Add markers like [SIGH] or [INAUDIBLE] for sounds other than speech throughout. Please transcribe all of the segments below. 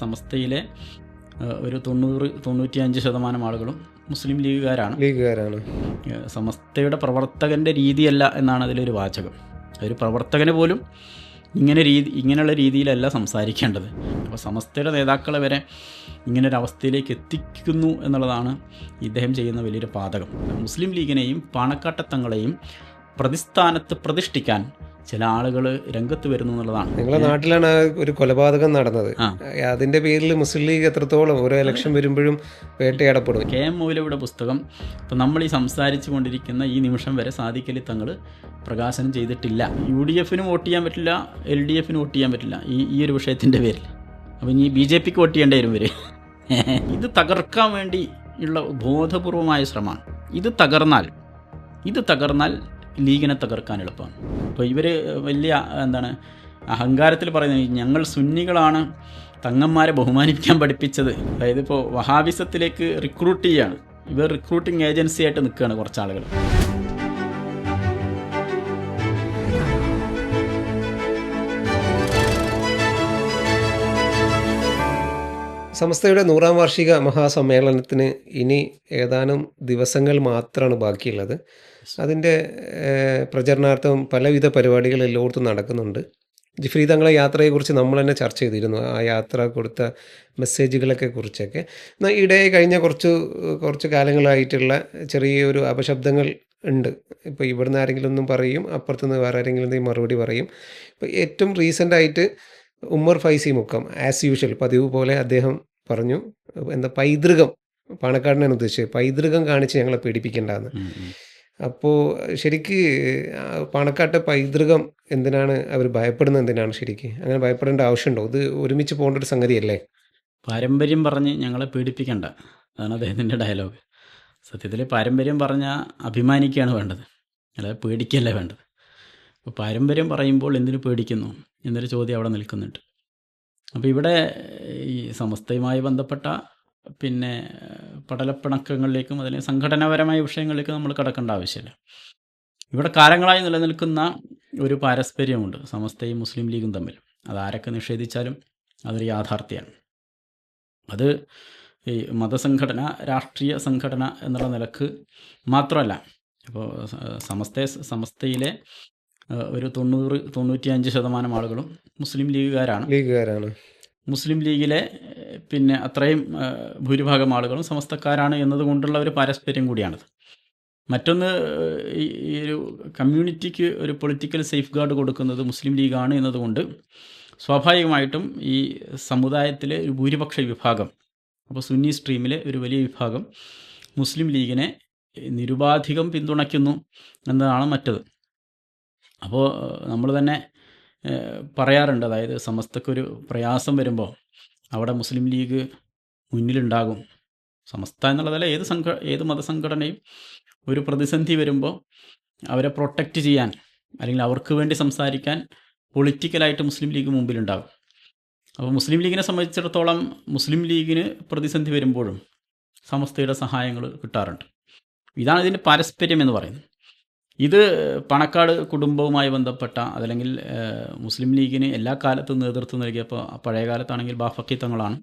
സമസ്തയിലെ ഒരു തൊണ്ണൂറ് തൊണ്ണൂറ്റിയഞ്ച് ശതമാനം ആളുകളും മുസ്ലിം ലീഗുകാരാണ്. ലീഗുകാരാണ്. സമസ്തയുടെ പ്രവർത്തകന്റെ രീതിയല്ല എന്നാണ് അതിലൊരു വാചകം. ഒരു പ്രവർത്തകന് പോലും ഇങ്ങനെ രീതി ഇങ്ങനെയുള്ള രീതിയിലല്ല സംസാരിക്കേണ്ടത്. അപ്പോൾ സമസ്തയുടെ നേതാക്കളെ വരെ ഇങ്ങനൊരു അവസ്ഥയിലേക്ക് എത്തിക്കുന്നു എന്നുള്ളതാണ് ഇദ്ദേഹം ചെയ്യുന്ന വലിയൊരു പാതകം. മുസ്ലിം ലീഗിനെയും പാണക്കാട്ടത്തങ്ങളെയും പ്രതിസ്ഥാനത്ത് പ്രതിഷ്ഠിക്കാൻ ചില ആളുകൾ രംഗത്ത് വരുന്നു എന്നുള്ളതാണ്. നിങ്ങളെ നാട്ടിലാണ് ഒരു കൊലപാതകം നടന്നത്. അതിന്റെ പേരിൽ മുസ്ലിം ലീഗ് എത്രത്തോളം ഓരോ ഇലക്ഷൻ വരുമ്പോഴും വേട്ടയാടപ്പെടും. കെ എം മൗലയുടെ പുസ്തകം. ഇപ്പം നമ്മൾ ഈ സംസാരിച്ചു കൊണ്ടിരിക്കുന്ന ഈ നിമിഷം വരെ സാധിക്കലി തങ്ങൾ പ്രകാശനം ചെയ്തിട്ടില്ല. യു ഡി എഫിനും വോട്ട് ചെയ്യാൻ പറ്റില്ല എൽ ഡി എഫിനും വോട്ട് ചെയ്യാൻ പറ്റില്ല. ഈ ഈ ഒരു വിഷയത്തിന്റെ പേരിൽ. അപ്പം ഇനി ബി ജെ പിക്ക് വോട്ട് ചെയ്യേണ്ടി വരും ഇവർ [LAUGHS] ഇത് തകർക്കാൻ വേണ്ടി ഉള്ള ബോധപൂർവമായ ശ്രമമാണ്. ഇത് തകർന്നാൽ ഇത് തകർന്നാൽ ലീഗിനെ തകർക്കാൻ എളുപ്പമാണ്. അപ്പോൾ ഇവർ വലിയ എന്താണ് അഹങ്കാരത്തിൽ പറയുന്നത് ഞങ്ങൾ സുന്നികളാണ് തങ്ങന്മാരെ ബഹുമാനിക്കാൻ പഠിപ്പിച്ചത്. അതായത് ഇപ്പോൾ വഹാബിസത്തിലേക്ക് റിക്രൂട്ട് ചെയ്യാണ്. ഇവർ റിക്രൂട്ടിംഗ് ഏജൻസി ആയിട്ട് നിൽക്കുകയാണ് കുറച്ച് ആളുകൾ. സംസ്ഥയുടെ നൂറാം വാർഷിക മഹാസമ്മേളനത്തിന് ഇനി ഏതാനും ദിവസങ്ങൾ മാത്രമാണ് ബാക്കിയുള്ളത്. അതിന്റെ പ്രചരണാർത്ഥം പലവിധ പരിപാടികൾ എല്ലായിടത്തും നടക്കുന്നുണ്ട്. ജിഫ്രി തങ്ങളെ യാത്രയെക്കുറിച്ച് നമ്മൾ തന്നെ ചർച്ച ചെയ്തിരുന്നു. ആ യാത്ര കൊടുത്ത മെസ്സേജുകളൊക്കെ കുറിച്ചൊക്കെ. എന്നാൽ ഇടയെ കഴിഞ്ഞ കുറച്ച് കുറച്ച് കാലങ്ങളായിട്ടുള്ള ചെറിയൊരു അപശബ്ദങ്ങൾ ഉണ്ട്. ഇപ്പോൾ ഇവിടുന്ന് ആരെങ്കിലും ഒന്നും പറയും അപ്പുറത്തുനിന്ന് വേറെ ആരെങ്കിലും മറുപടി പറയും. ഇപ്പോൾ ഏറ്റവും റീസെന്റായിട്ട് ഉമ്മർ ഫൈസി മുക്കം ആസ് യൂഷ്വൽ പതിവ് പോലെ അദ്ദേഹം പറഞ്ഞു എന്താ പൈതൃകം പാണക്കാടിനാണ് ഉദ്ദേശിച്ചത്. പൈതൃകം കാണിച്ച് ഞങ്ങളെ പേടിപ്പിക്കേണ്ടതെന്ന് അപ്പോൾ ശരിക്ക് പാണക്കാട്ടെ പൈതൃകം എന്തിനാണ് അവർ ഭയപ്പെടുന്നത് എന്തിനാണ് ശരിക്ക്? അങ്ങനെ ഭയപ്പെടേണ്ട ആവശ്യമുണ്ടോ? ഇത് ഒരുമിച്ച് പോകേണ്ട ഒരു സംഗതിയല്ലേ? പാരമ്പര്യം പറഞ്ഞ് ഞങ്ങളെ പേടിപ്പിക്കണ്ട അതാണ് അദ്ദേഹത്തിന്റെ ഡയലോഗ്. സത്യത്തിൽ പാരമ്പര്യം പറഞ്ഞാൽ അഭിമാനിക്കുകയാണ് വേണ്ടത്. അല്ലാതെ പേടിക്കല്ലേ വേണ്ടത്. അപ്പോൾ പാരമ്പര്യം പറയുമ്പോൾ എന്തിനു പേടിക്കുന്നു എന്നൊരു ചോദ്യം അവിടെ നിൽക്കുന്നുണ്ട്. അപ്പോൾ ഇവിടെ ഈ സമസ്തയുമായി ബന്ധപ്പെട്ട പിന്നെ പടലപ്പിണക്കങ്ങളിലേക്കും അതിന് സംഘടനാപരമായ വിഷയങ്ങളിലേക്കും നമ്മൾ കടക്കേണ്ട ആവശ്യമില്ല. ഇവിടെ കാലങ്ങളായി നിലനിൽക്കുന്ന ഒരു പാരസ്പര്യമുണ്ട്. സമസ്തയും മുസ്ലിം ലീഗും തമ്മിൽ. അത് അതാരൊക്കെ നിഷേധിച്ചാലും അതൊരു യാഥാർത്ഥ്യമാണ്. അത് ഈ മതസംഘടന രാഷ്ട്രീയ സംഘടന എന്നുള്ള നിലയ്ക്ക് മാത്രമല്ല. ഇപ്പോൾ സമസ്ത സമസ്തയിലെ ഒരു തൊണ്ണൂറ് തൊണ്ണൂറ്റിയഞ്ച് ശതമാനം ആളുകളും മുസ്ലിം ലീഗുകാരാണ്. ലീഗുകാരാണ്. മുസ്ലിം ലീഗിലെ പിന്നെ അത്രയും ഭൂരിഭാഗം ആളുകളും സമസ്തക്കാരാണ് എന്നതുകൊണ്ടുള്ള ഒരു പാരസ്പര്യം കൂടിയാണിത്. മറ്റൊന്ന് ഈ ഒരു കമ്മ്യൂണിറ്റിക്ക് ഒരു പൊളിറ്റിക്കൽ സേഫ് ഗാർഡ് കൊടുക്കുന്നത് മുസ്ലിം ലീഗാണ് എന്നതുകൊണ്ട് സ്വാഭാവികമായിട്ടും ഈ സമുദായത്തിലെ ഒരു ഭൂരിപക്ഷ വിഭാഗം അപ്പോൾ സുന്നി സ്ട്രീമിലെ ഒരു വലിയ വിഭാഗം മുസ്ലിം ലീഗിനെ നിരുപാധികം പിന്തുണയ്ക്കുന്നു എന്നതാണ് മറ്റത്. അപ്പോൾ നമ്മൾ തന്നെ പറയാറുണ്ട്. അതായത് സമസ്തക്കൊരു പ്രയാസം വരുമ്പോൾ അവിടെ മുസ്ലിം ലീഗ് മുന്നിലുണ്ടാകും. സമസ്ത എന്നുള്ളതല്ല ഏത് സംഘ ഏത് മതസംഘടനയും ഒരു പ്രതിസന്ധി വരുമ്പോൾ അവരെ പ്രൊട്ടക്റ്റ് ചെയ്യാൻ അല്ലെങ്കിൽ അവർക്ക് വേണ്ടി സംസാരിക്കാൻ പൊളിറ്റിക്കലായിട്ട് മുസ്ലിം ലീഗ് മുമ്പിലുണ്ടാകും. അപ്പോൾ മുസ്ലിം ലീഗിനെ സംബന്ധിച്ചിടത്തോളം മുസ്ലിം ലീഗിന് പ്രതിസന്ധി വരുമ്പോഴും സമസ്തയുടെ സഹായങ്ങൾ കിട്ടാറുണ്ട്. ഇതാണ് ഇതിന്റെ പാരസ്പര്യം എന്ന് പറയുന്നത്. ഇത് പണക്കാട് കുടുംബവുമായി ബന്ധപ്പെട്ട അതല്ലെങ്കിൽ മുസ്ലിം ലീഗിന് എല്ലാ കാലത്തും നേതൃത്വം നൽകിയപ്പോൾ പഴയ കാലത്താണെങ്കിൽ ബാഫക്കി തങ്ങളാണ്.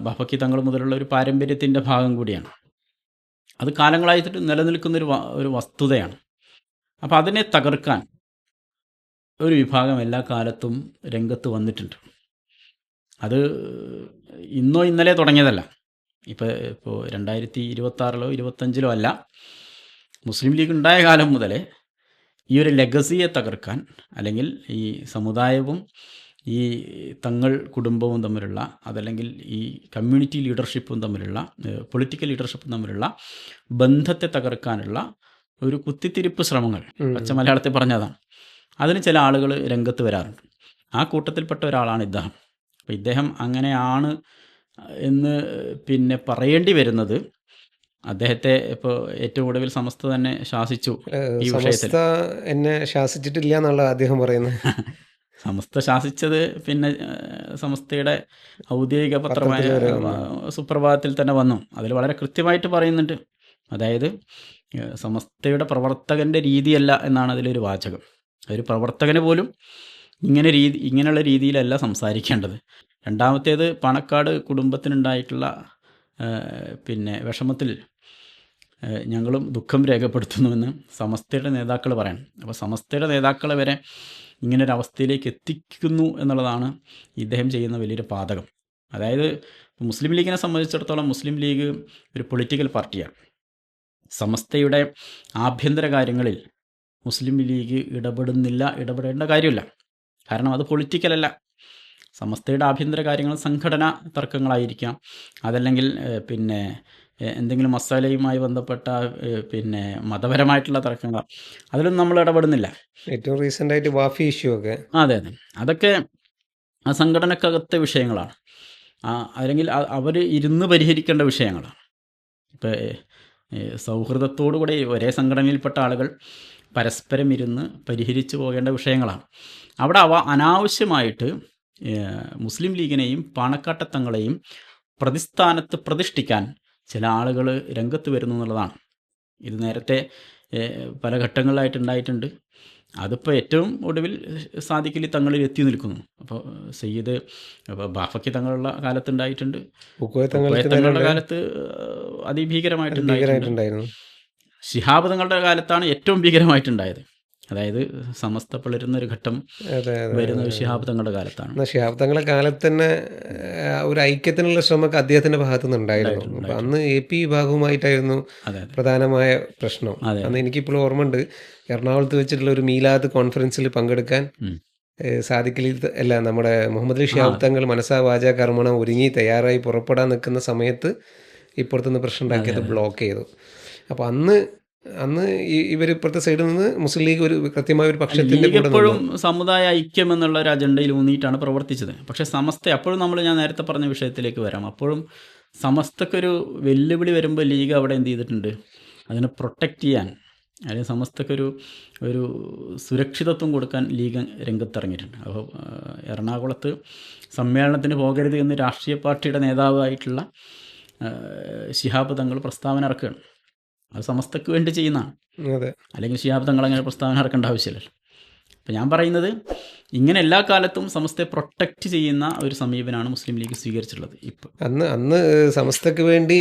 ബാഫക്കി തങ്ങൾ മുതലുള്ള ഒരു പാരമ്പര്യത്തിന്റെ ഭാഗം കൂടിയാണ്. അത് കാലങ്ങളായിട്ട് നിലനിൽക്കുന്നൊരു ഒരു വസ്തുതയാണ്. അപ്പോൾ അതിനെ തകർക്കാൻ ഒരു വിഭാഗം എല്ലാ കാലത്തും രംഗത്ത് വന്നിട്ടുണ്ട്. അത് ഇന്നോ ഇന്നലെ തുടങ്ങിയതല്ല. ഇപ്പോൾ ഇപ്പോൾ രണ്ടായിരത്തി ഇരുപത്താറിലോ ഇരുപത്തഞ്ചിലോ അല്ല. മുസ്ലിം ലീഗ് ഉണ്ടായ കാലം മുതലേ ഈ ഒരു ലെഗസിയെ തകർക്കാൻ അല്ലെങ്കിൽ ഈ സമുദായവും ഈ തങ്ങൾ കുടുംബവും തമ്മിലുള്ള അതല്ലെങ്കിൽ ഈ കമ്മ്യൂണിറ്റി ലീഡർഷിപ്പും തമ്മിലുള്ള പൊളിറ്റിക്കൽ ലീഡർഷിപ്പും തമ്മിലുള്ള ബന്ധത്തെ തകർക്കാനുള്ള ഒരു കുത്തിത്തിരിപ്പ് ശ്രമങ്ങൾ. പച്ച മലയാളത്തിൽ പറഞ്ഞതാണ്. അതിന് ചില ആളുകൾ രംഗത്ത് വരാറുണ്ട്. ആ കൂട്ടത്തിൽപ്പെട്ട ഒരാളാണ് ഇദ്ദേഹം. അപ്പോൾ ഇദ്ദേഹം അങ്ങനെയാണ് എന്ന് പിന്നെ പറയേണ്ടി വരുന്നത്. അദ്ദേഹത്തെ ഇപ്പോൾ ഏറ്റവും ഒടുവിൽ സമസ്ത തന്നെ ശാസിച്ചു ഈ വിഷയത്തിൽ. എന്നെ ശാസിച്ചിട്ടില്ല എന്നുള്ള അദ്ദേഹം പറയുന്നത്. [LAUGHS] സമസ്ത ശാസിച്ചത് പിന്നെ സമസ്തയുടെ ഔദ്യോഗിക പത്രമായ സുപ്രഭാതത്തിൽ തന്നെ വന്നു. അതിൽ വളരെ കൃത്യമായിട്ട് പറയുന്നുണ്ട്. അതായത് സമസ്തയുടെ പ്രവർത്തകന്റെ രീതിയല്ല എന്നാണ് അതിലൊരു വാചകം. ഒരു പ്രവർത്തകന് പോലും ഇങ്ങനെ രീതി ഇങ്ങനെയുള്ള രീതിയിലല്ല സംസാരിക്കേണ്ടത്. രണ്ടാമത്തേത് പണക്കാട് കുടുംബത്തിനുണ്ടായിട്ടുള്ള പിന്നെ വിഷമത്തിൽ ഞങ്ങളും ദുഃഖം രേഖപ്പെടുത്തുന്നുവെന്ന് സമസ്തയുടെ നേതാക്കൾ പറയണം അപ്പോൾ സമസ്തയുടെ നേതാക്കളെ വരെ ഇങ്ങനൊരു അവസ്ഥയിലേക്ക് എത്തിക്കുന്നു എന്നുള്ളതാണ് ഇദ്ദേഹം ചെയ്യുന്ന വലിയൊരു പാതകം. അതായത് മുസ്ലിം ലീഗിനെ സംബന്ധിച്ചിടത്തോളം മുസ്ലിം ലീഗ് ഒരു പൊളിറ്റിക്കൽ പാർട്ടിയാണ്. സമസ്തയുടെ ആഭ്യന്തര കാര്യങ്ങളിൽ മുസ്ലിം ലീഗ് ഇടപെടുന്നില്ല ഇടപെടേണ്ട കാര്യമില്ല. കാരണം അത് പൊളിറ്റിക്കലല്ല. സമസ്തയുടെ ആഭ്യന്തര കാര്യങ്ങൾ സംഘടന തർക്കങ്ങളായിരിക്കാം. അതല്ലെങ്കിൽ പിന്നെ എന്തെങ്കിലും മസാലയുമായി ബന്ധപ്പെട്ട പിന്നെ മതപരമായിട്ടുള്ള തർക്കങ്ങൾ. അതിലൊന്നും നമ്മൾ ഇടപെടുന്നില്ല. ഏറ്റവും റീസെന്റ് ആയിട്ട് വാഫി ഇഷ്യൂ ഒക്കെ. അതെ അതെ. അതൊക്കെ ആ സംഘടനക്കകത്തെ വിഷയങ്ങളാണ്. അല്ലെങ്കിൽ അവർ ഇരുന്ന് പരിഹരിക്കേണ്ട വിഷയങ്ങളാണ്. ഇപ്പോൾ സൗഹൃദത്തോടുകൂടി ഒരേ സംഘടനയിൽപ്പെട്ട ആളുകൾ പരസ്പരം ഇരുന്ന് പരിഹരിച്ചു പോകേണ്ട വിഷയങ്ങളാണ്. അവിടെ അവ അനാവശ്യമായിട്ട് മുസ്ലിം ലീഗിനെയും പാണക്കാട്ടത്തങ്ങളെയും പ്രതിസ്ഥാനത്ത് പ്രതിഷ്ഠിക്കാൻ ചില ആളുകൾ രംഗത്ത് വരുന്നു എന്നുള്ളതാണ്. ഇത് നേരത്തെ പല ഘട്ടങ്ങളിലായിട്ട് ഉണ്ടായിട്ടുണ്ട്. അതിപ്പോൾ ഏറ്റവും ഒടുവിൽ സാദിഖലി തങ്ങളിൽ എത്തി നിൽക്കുന്നു. അപ്പോൾ സയ്യിദ് അപ്പോൾ ബാഫക്കി തങ്ങളുള്ള കാലത്തുണ്ടായിട്ടുണ്ട് ഉണ്ടായിട്ടുണ്ട്. തങ്ങളുടെ കാലത്ത് അതിഭീകരമായിട്ടുണ്ടായിട്ടുണ്ടായിരുന്നു ശിഹാബ് തങ്ങളുടെ കാലത്താണ് ഏറ്റവും ഭീകരമായിട്ടുണ്ടായത് അതായത് സമസ്ത പിളരുന്ന ഒരു ഘട്ടം വരുന്ന അതെ വരുന്നത് ശിഹാബ് തങ്ങളുടെ കാലത്താണ്. ഷിഹാബ് കാലത്ത് തന്നെ ഒരു ഐക്യത്തിനുള്ള ശ്രമമൊക്കെ അദ്ദേഹത്തിന്റെ ഭാഗത്ത് നിന്ന് ഉണ്ടായിരുന്നു അന്ന് എ പി വിഭാഗവുമായിട്ടായിരുന്നു പ്രധാനമായ പ്രശ്നം. അന്ന് എനിക്കിപ്പോഴും ഓർമ്മയുണ്ട് എറണാകുളത്ത് വെച്ചിട്ടുള്ള ഒരു മീലാദ് കോൺഫറൻസിൽ പങ്കെടുക്കാൻ ത- അല്ല നമ്മുടെ മുഹമ്മദ് അലി ഷിഹാബ് തങ്ങൾ മനസ്സാ വാച കർമ്മണം ഒരുങ്ങി തയ്യാറായി പുറപ്പെടാൻ നിൽക്കുന്ന സമയത്ത് ഇപ്പുറത്തുനിന്ന് പ്രശ്നം ഉണ്ടാക്കിയത് ബ്ലോക്ക് ചെയ്തു. അപ്പോൾ അന്ന് അന്ന് ഇവർ ഇപ്പുറത്തെ സൈഡിൽ നിന്ന് മുസ്ലിം ലീഗ് ഒരു കൃത്യമായ ഒരു പക്ഷത്തിന്റെ എപ്പോഴും സമുദായ ഐക്യം എന്നുള്ള ഒരു അജണ്ടയിൽ ഊന്നിയിട്ടാണ് പ്രവർത്തിച്ചത്. പക്ഷെ സമസ്ത അപ്പോഴും നമ്മൾ ഞാൻ നേരത്തെ പറഞ്ഞ വിഷയത്തിലേക്ക് വരാം. അപ്പോഴും സമസ്തക്കൊരു വെല്ലുവിളി വരുമ്പോൾ ലീഗ് അവിടെ എന്ത് ചെയ്തിട്ടുണ്ട്? അതിനെ പ്രൊട്ടക്റ്റ് ചെയ്യാൻ അല്ലെങ്കിൽ സമസ്തക്കൊരു ഒരു സുരക്ഷിതത്വം കൊടുക്കാൻ ലീഗ് രംഗത്തിറങ്ങിയിട്ടുണ്ട്. അപ്പോൾ എറണാകുളത്ത് സമ്മേളനത്തിന് പോകരുത് എന്ന് രാഷ്ട്രീയ പാർട്ടിയുടെ നേതാവായിട്ടുള്ള ശിഹാബ് തങ്ങൾ പ്രസ്താവന ഇറക്കുകയാണ്. അത് സമസ്തക്ക് വേണ്ടി ചെയ്യുന്നതാണ് അതെ. അല്ലെങ്കിൽ ശിയാബ്ദങ്ങൾ തങ്ങൾ അങ്ങനെ പ്രസ്താവന ഇറക്കേണ്ട ആവശ്യമില്ലല്ലോ. അപ്പം ഞാൻ പറയുന്നത് ഇങ്ങനെ എല്ലാ കാലത്തും സമസ്തയെ പ്രൊട്ടക്റ്റ് ചെയ്യുന്ന ഒരു സമീപനമാണ് മുസ്ലിം ലീഗ് സ്വീകരിച്ചിട്ടുള്ളത് ഇപ്പം. അന്ന് അന്ന് സമസ്തക്ക് വേണ്ടി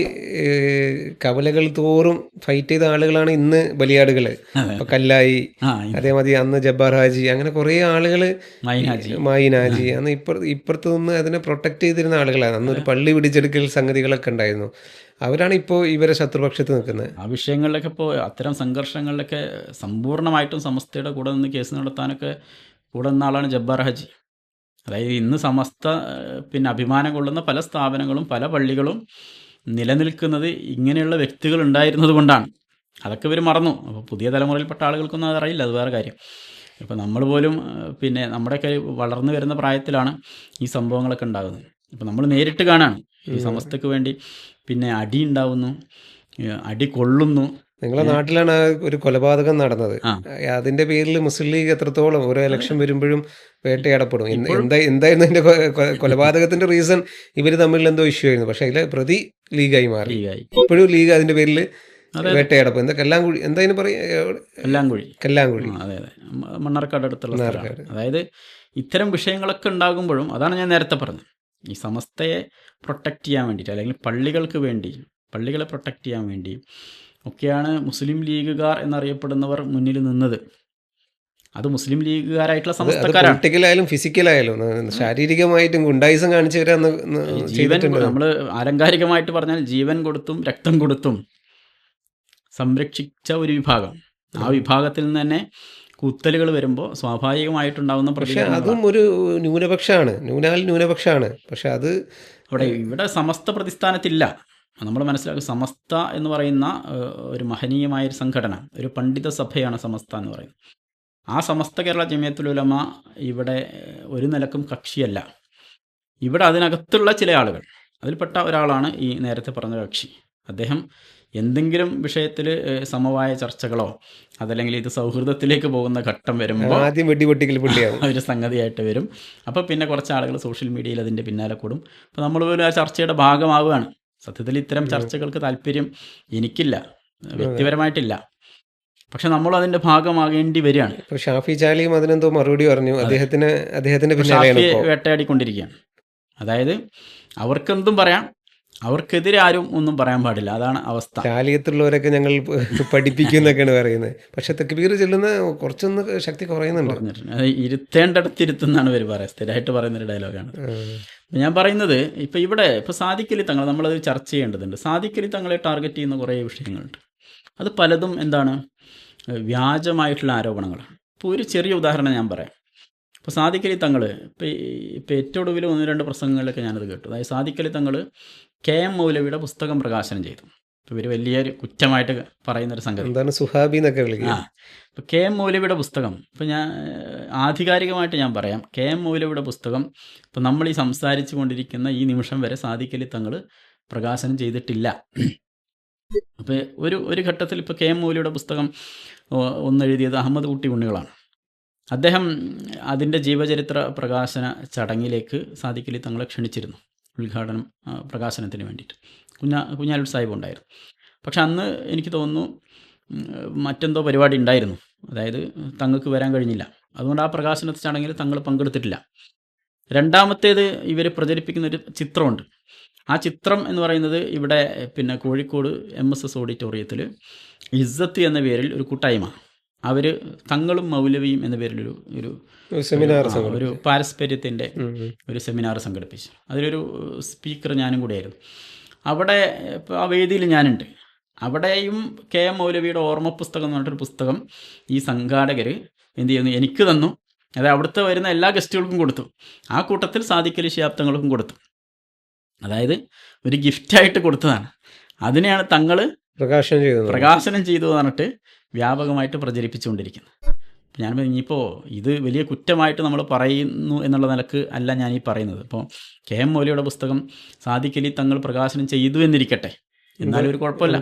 കവലകൾ തോറും ഫൈറ്റ് ചെയ്ത ആളുകളാണ് ഇന്ന് ബലിയാടുകൾ കല്ലായി അതേമാതിരി അന്ന് ജബ്ബാർ ഹാജി അങ്ങനെ കുറേ ആളുകൾ മൈനാജി. ഹാജി അന്ന് ഇപ്പ ഇപ്പുറത്ത് നിന്ന് അതിനെ പ്രൊട്ടക്ട് ചെയ്തിരുന്ന ആളുകളാണ്. അന്ന് ഒരു പള്ളി പിടിച്ചെടുക്കൽ സംഗതികളൊക്കെ ഉണ്ടായിരുന്നു. അവരാണ് ഇപ്പോൾ ഇവരെ ശത്രുപക്ഷത്ത് നിൽക്കുന്നത്. ആ വിഷയങ്ങളിലൊക്കെ ഇപ്പോൾ അത്തരം സംഘർഷങ്ങളിലൊക്കെ സമ്പൂർണമായിട്ടും സമസ്തയുടെ കൂടെ നിന്ന് കേസ് നടത്താനൊക്കെ കൂടെ നിന്ന ആളാണ് ജബ്ബാർ ഹജി. അതായത് ഇന്ന് സമസ്ത പിന്നെ അഭിമാനം കൊള്ളുന്ന പല സ്ഥാപനങ്ങളും പല പള്ളികളും നിലനിൽക്കുന്നത് ഇങ്ങനെയുള്ള വ്യക്തികൾ ഉണ്ടായിരുന്നത് കൊണ്ടാണ്. അതൊക്കെ ഇവർ മറന്നു. അപ്പോൾ പുതിയ തലമുറയിൽപ്പെട്ട ആളുകൾക്കൊന്നും അതറിയില്ല അത് വേറെ കാര്യം. ഇപ്പോൾ നമ്മൾ പോലും പിന്നെ നമ്മുടെയൊക്കെ വളർന്നു വരുന്ന പ്രായത്തിലാണ് ഈ സംഭവങ്ങളൊക്കെ ഉണ്ടാകുന്നത്. ഇപ്പോൾ നമ്മൾ നേരിട്ട് കാണാണ്. ഈ സമസ്തക്ക് വേണ്ടി പിന്നെ അടി ഉണ്ടാവുന്നു അടി കൊള്ളുന്നു. നിങ്ങളുടെ നാട്ടിലാണ് ഒരു കൊലപാതകം നടന്നത്. അതിന്റെ പേരിൽ മുസ്ലിം ലീഗ് എത്രത്തോളം ഓരോ ഇലക്ഷൻ വരുമ്പോഴും വേട്ടയാടപ്പെടും. എന്ത് എന്താ എന്തായിരുന്നു അതിന്റെ കൊലപാതകത്തിന്റെ റീസൺ ഇവർ തമ്മിൽ എന്തോ ഇഷ്യൂ ആയിരുന്നു. പക്ഷെ അതിലെ പ്രതി ലീഗായി മാറി. ഇപ്പോഴും ലീഗ് അതിന്റെ പേരിൽ വേട്ടയാടപ്പ് എന്താ കല്ലാങ്കുഴി എന്താ അതിന് പറയാ എല്ലാംകുഴി കല്ലാങ്കുഴി. അതെ അതെ. മണ്ണാർക്കാട് അടുത്തുള്ള. അതായത് ഇത്തരം വിഷയങ്ങളൊക്കെ ഉണ്ടാകുമ്പോഴും അതാണ് ഞാൻ നേരത്തെ പറഞ്ഞത്. ഈ സമസ്തയെ പ്രൊട്ടക്റ്റ് ചെയ്യാൻ വേണ്ടിയിട്ട് അല്ലെങ്കിൽ പള്ളികൾക്ക് വേണ്ടി പള്ളികളെ പ്രൊട്ടക്റ്റ് ചെയ്യാൻ വേണ്ടി ഒക്കെയാണ് മുസ്ലിം ലീഗുകാർ എന്നറിയപ്പെടുന്നവർ മുന്നിൽ നിന്നത്. അത് മുസ്ലിം ലീഗുകാരായിട്ടുള്ള പൊളിറ്റിക്കലായാലും ഫിസിക്കലായാലും ശാരീരികമായിട്ടും ഗുണ്ടായിസം കാണിച്ചവരെ അന്ന് ജീവൻ നമ്മൾ ആലങ്കാരികമായിട്ട് പറഞ്ഞാൽ ജീവൻ കൊടുത്തും രക്തം കൊടുത്തും സംരക്ഷിച്ച ഒരു വിഭാഗം. ആ വിഭാഗത്തിൽ നിന്ന് തന്നെ കുത്തലുകൾ വരുമ്പോൾ സ്വാഭാവികമായിട്ടുണ്ടാകുന്ന പക്ഷേ. അതും ഒരു ന്യൂനപക്ഷമാണ് ന്യൂനാൽ ന്യൂനപക്ഷമാണ് പക്ഷെ അത് അവിടെ ഇവിടെ സമസ്ത പ്രതിസ്ഥാനത്തില്ല. നമ്മൾ മനസ്സിലാക്കുക സമസ്ത എന്ന് പറയുന്ന ഒരു മഹനീയമായ ഒരു സംഘടന ഒരു പണ്ഡിത സഭയാണ് സമസ്ത എന്ന് പറയുന്നത്. ആ സമസ്ത കേരള ജമിയത്തുൽ ഉലമ ഇവിടെ ഒരു നിലക്കും കക്ഷിയല്ല. ഇവിടെ അതിനകത്തുള്ള ചില ആളുകൾ അതിൽപ്പെട്ട ഒരാളാണ് ഈ നേരത്തെ പറഞ്ഞ കക്ഷി. അദ്ദേഹം എന്തെങ്കിലും വിഷയത്തിൽ സമവായ ചർച്ചകളോ അതല്ലെങ്കിൽ ഇത് സൗഹൃദത്തിലേക്ക് പോകുന്ന ഘട്ടം വരുമ്പോൾ ആദ്യം വെടിപൊട്ടിക്കൽ പുള്ളിയാവും. ഒരു സംഗതിയായിട്ട് വരും. അപ്പോൾ പിന്നെ കുറച്ച് ആളുകൾ സോഷ്യൽ മീഡിയയിൽ അതിന്റെ പിന്നാലെ കൂടും. അപ്പോൾ നമ്മൾ പോലും ആ ചർച്ചയുടെ ഭാഗമാവുകയാണ്. സത്യത്തിൽ ഇത്തരം ചർച്ചകൾക്ക് താല്പര്യം എനിക്കില്ല. വ്യക്തിപരമായിട്ടില്ല. പക്ഷെ നമ്മൾ അതിന്റെ ഭാഗമാകേണ്ടി വരികയാണ്. ഷാഫി ചാലിയും അതിനെന്തോ മറുപടി പറഞ്ഞു. അദ്ദേഹത്തിന് അദ്ദേഹത്തിന്റെ വേട്ടയാടിക്കൊണ്ടിരിക്കുകയാണ്. അതായത് അവർക്കെന്തും പറയാം. അവർക്കെതിരെ ആരും ഒന്നും പറയാൻ പാടില്ല. അതാണ് അവസ്ഥ. ആലയത്തിലുള്ളവരൊക്കെ ഞങ്ങൾ [LAUGHS] പഠിപ്പിക്കുന്നൊക്കെയാണ് പഠിപ്പിക്കും പറയുന്നത്. പക്ഷെ തെക്കുപീർ ചെല്ലുന്ന കുറച്ചൊന്ന് ശക്തി കുറയുന്നുണ്ട്. ഇരുത്തേണ്ടടുത്ത് ഇരുത്തുന്നാണ് ഇവർ പറയുക സ്ഥിരമായിട്ട് പറയുന്നൊരു ഡയലോഗാണ്. ഞാൻ പറയുന്നത് ഇപ്പം ഇവിടെ ഇപ്പോൾ സാധിക്കലി തങ്ങൾ നമ്മളത് ചർച്ച ചെയ്യേണ്ടതുണ്ട്. സാധിക്കലി തങ്ങളെ ടാർഗറ്റ് ചെയ്യുന്ന കുറേ വിഷയങ്ങളുണ്ട്. അത് പലതും എന്താണ്? വ്യാജമായിട്ടുള്ള ആരോപണങ്ങളാണ്. ഇപ്പോൾ ഒരു ചെറിയ ഉദാഹരണം ഞാൻ പറയാം. ഇപ്പോൾ സാദിക്കലി തങ്ങൾ ഇപ്പോൾ ഇപ്പോൾ ഏറ്റവും ഒടുവിൽ ഒന്ന് രണ്ട് പ്രസംഗങ്ങളിലൊക്കെ ഞാനത് കേട്ടു. അതായത് സാദിക്കലി തങ്ങൾ കെ എം മൗലവിയുടെ പുസ്തകം പ്രകാശനം ചെയ്തു. ഇപ്പോൾ ഇവർ വലിയൊരു കുറ്റമായിട്ട് പറയുന്നൊരു സംഗതി. എന്താണ് സുഹാബി എന്നൊക്കെ വിളിക്കുക ആ. ഇപ്പോൾ കെ എം മൗലവിയുടെ പുസ്തകം ഇപ്പോൾ ഞാൻ ആധികാരികമായിട്ട് ഞാൻ പറയാം കെ എം മൗലവിയുടെ പുസ്തകം ഇപ്പം നമ്മൾ ഈ സംസാരിച്ചു കൊണ്ടിരിക്കുന്ന ഈ നിമിഷം വരെ സാധിക്കലി തങ്ങൾ പ്രകാശനം ചെയ്തിട്ടില്ല. അപ്പോൾ ഒരു ഒരു ഘട്ടത്തിൽ ഇപ്പോൾ കെ എം മൗലിയുടെ പുസ്തകം ഒന്നെഴുതിയത് അഹമ്മദ് കുട്ടി ഉണ്ണികളാണ്. അദ്ദേഹം അതിന്റെ ജീവചരിത്ര പ്രകാശന ചടങ്ങിലേക്ക് സാധിക്കലി തങ്ങളെ ക്ഷണിച്ചിരുന്നു. ഉദ്ഘാടനം പ്രകാശനത്തിന് വേണ്ടിയിട്ട്. കുഞ്ഞ കുഞ്ഞാലൂർ സാഹിബ് ഉണ്ടായിരുന്നു. പക്ഷെ അന്ന് എനിക്ക് തോന്നുന്നു മറ്റെന്തോ പരിപാടി ഉണ്ടായിരുന്നു. അതായത് തങ്ങൾക്ക് വരാൻ കഴിഞ്ഞില്ല. അതുകൊണ്ട് ആ പ്രകാശന ചടങ്ങിൽ തങ്ങൾ പങ്കെടുത്തിട്ടില്ല. രണ്ടാമത്തേത് ഇവർ പ്രചരിപ്പിക്കുന്ന ഒരു ചിത്രമുണ്ട്. ആ ചിത്രം എന്ന് പറയുന്നത് ഇവിടെ പിന്നെ കോഴിക്കോട് എം എസ് എസ് ഓഡിറ്റോറിയത്തിൽ ഇസ്സത്ത് എന്ന പേരിൽ ഒരു കൂട്ടായ്മ. അവർ തങ്ങളും മൗലവിയും എന്ന പേരിലൊരു ഒരു സെമിനാർ ഒരു പാരസ്പര്യത്തിന്റെ. ഒരു സെമിനാർ സംഘടിപ്പിച്ചു. അതിലൊരു സ്പീക്കർ ഞാനും കൂടിയായിരുന്നു. അവിടെ ഇപ്പോൾ ആ വേദിയിൽ ഞാനുണ്ട്. അവിടെയും കെ എം മൗലവിയുടെ ഓർമ്മ പുസ്തകം എന്ന് പറഞ്ഞിട്ടൊരു പുസ്തകം ഈ സംഘാടകർ എന്ത് ചെയ്യുന്നു? എനിക്ക് തന്നു. അത് അവിടുത്തെ വരുന്ന എല്ലാ ഗസ്റ്റുകൾക്കും കൊടുത്തു. ആ കൂട്ടത്തിൽ സാധിക്കലി ശാബ്ദങ്ങൾക്കും കൊടുത്തു. അതായത് ഒരു ഗിഫ്റ്റായിട്ട് കൊടുത്തതാണ്. അതിനെയാണ് തങ്ങൾ പ്രകാശനം ചെയ്തു പ്രകാശനം ചെയ്തു പറഞ്ഞിട്ട് വ്യാപകമായിട്ട് പ്രചരിപ്പിച്ചുകൊണ്ടിരിക്കുന്നത് ഞാൻ ഇനിയിപ്പോൾ ഇത് വലിയ കുറ്റമായിട്ട് നമ്മൾ പറയുന്നു എന്നുള്ള നിലയ്ക്ക് അല്ല ഞാൻ ഈ പറയുന്നത്. ഇപ്പോൾ കെ എം മൗലിയുടെ പുസ്തകം സാധിക്കലി തങ്ങൾ പ്രകാശനം ചെയ്തു എന്നിരിക്കട്ടെ. എന്നാലും ഒരു കുഴപ്പമില്ല.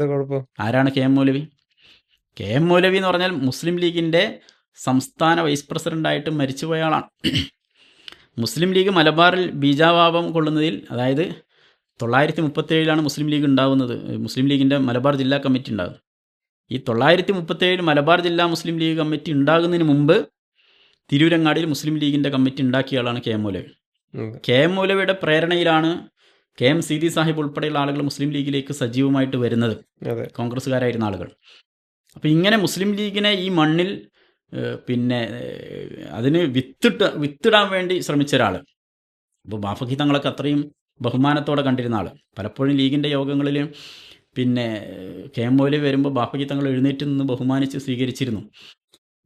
ആരാണ് K M Moulavi? K M Moulavi എന്ന് പറഞ്ഞാൽ മുസ്ലിം ലീഗിന്റെ സംസ്ഥാന വൈസ് പ്രസിഡന്റായിട്ട് മരിച്ചുപോയ ആളാണ്. മുസ്ലിം ലീഗ് മലബാറിൽ ബീജാവാപം കൊള്ളുന്നതിൽ അതായത് തൊള്ളായിരത്തി മുപ്പത്തേഴിലാണ് മുസ്ലിം ലീഗ് ഉണ്ടാവുന്നത്. മുസ്ലിം ലീഗിന്റെ മലബാർ ജില്ലാ കമ്മിറ്റി ഉണ്ടാകുന്നത് ഈ തൊള്ളായിരത്തി മുപ്പത്തേഴിൽ മലബാർ ജില്ലാ മുസ്ലിം ലീഗ് കമ്മിറ്റി ഉണ്ടാകുന്നതിന് മുമ്പ് തിരൂരങ്ങാടിയിൽ മുസ്ലിം ലീഗിന്റെ കമ്മിറ്റി ഉണ്ടാക്കിയ ആളാണ് K M Moulavi. K M മൗലവിയുടെ പ്രേരണയിലാണ് കെ എം സീതി സാഹിബ് ഉൾപ്പെടെയുള്ള ആളുകൾ മുസ്ലിം ലീഗിലേക്ക് സജീവമായിട്ട് വരുന്നത്. കോൺഗ്രസ്സുകാരായിരുന്ന ആളുകൾ. അപ്പോൾ ഇങ്ങനെ മുസ്ലിം ലീഗിനെ ഈ മണ്ണിൽ പിന്നെ അതിന് വിത്തിട്ട് വിത്തിടാൻ വേണ്ടി ശ്രമിച്ച ഒരാൾ അപ്പോൾ ബാഫഖി തങ്ങളൊക്കെ അത്രയും ബഹുമാനത്തോടെ കണ്ടിരുന്ന ആൾ പലപ്പോഴും ലീഗിന്റെ യോഗങ്ങളിൽ പിന്നെ കെ എം മൗലവി വരുമ്പോൾ ബാഫക്കി തങ്ങൾ എഴുന്നേറ്റ് നിന്ന് ബഹുമാനിച്ച് സ്വീകരിച്ചിരുന്നു.